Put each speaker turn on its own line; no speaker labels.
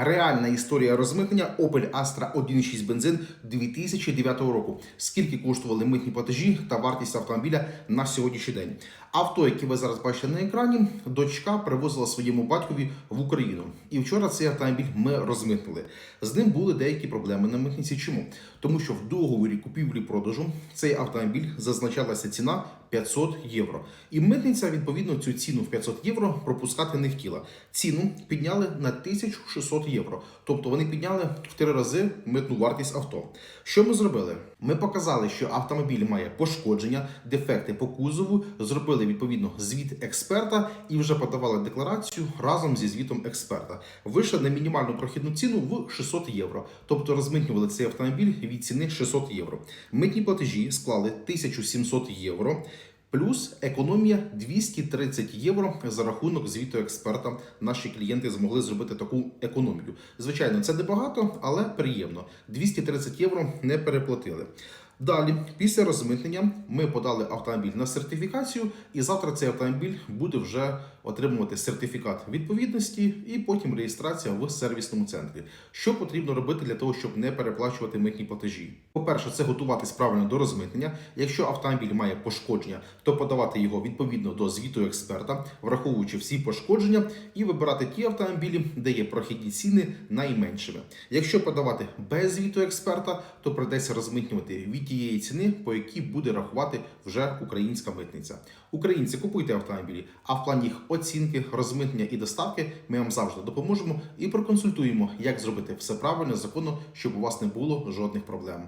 Реальна історія розмитнення Opel Astra 1.6 бензин 2009 року. Скільки коштували митні платежі та вартість автомобіля на сьогоднішній день? Авто, яке ви зараз бачите на екрані, дочка привозила своєму батькові в Україну. І вчора цей автомобіль ми розмитнили. З ним були деякі проблеми на митниці. Чому? Тому що в договорі купівлі-продажу цей автомобіль зазначалася ціна 500 євро. І митниця відповідно цю ціну в 500 євро пропускати не хотіла. Ціну підняли на 1600 євро. Тобто вони підняли в три рази митну вартість авто. Що ми зробили? Ми показали, що автомобіль має пошкодження, дефекти по кузову, зробили відповідно звіт експерта і вже подавали декларацію разом зі звітом експерта. Вийшли на мінімальну прохідну ціну в 600 євро. Тобто розмитнювали цей автомобіль від ціни 600 євро. Митні платежі склали 1700 євро. Плюс економія 230 євро за рахунок звіту експерта. Наші клієнти змогли зробити таку економію. Звичайно, це небагато, але приємно. 230 євро не переплатили. Далі, після розмитнення, ми подали автомобіль на сертифікацію, і завтра цей автомобіль буде вже отримувати сертифікат відповідності і потім реєстрація в сервісному центрі. Що потрібно робити для того, щоб не переплачувати митні платежі? По-перше, це готуватись правильно до розмитнення. Якщо автомобіль має пошкодження, то подавати його відповідно до звіту експерта, враховуючи всі пошкодження, і вибирати ті автомобілі, де є прохідні ціни найменшими. Якщо подавати без звіту експерта, то придеться розмитнювати від тієї ціни, по якій буде рахувати вже українська митниця. Українці купуйте автомобілі, а в плані їх оцінки, розмитнення і доставки ми вам завжди допоможемо і проконсультуємо, як зробити все правильно, законно, щоб у вас не було жодних проблем.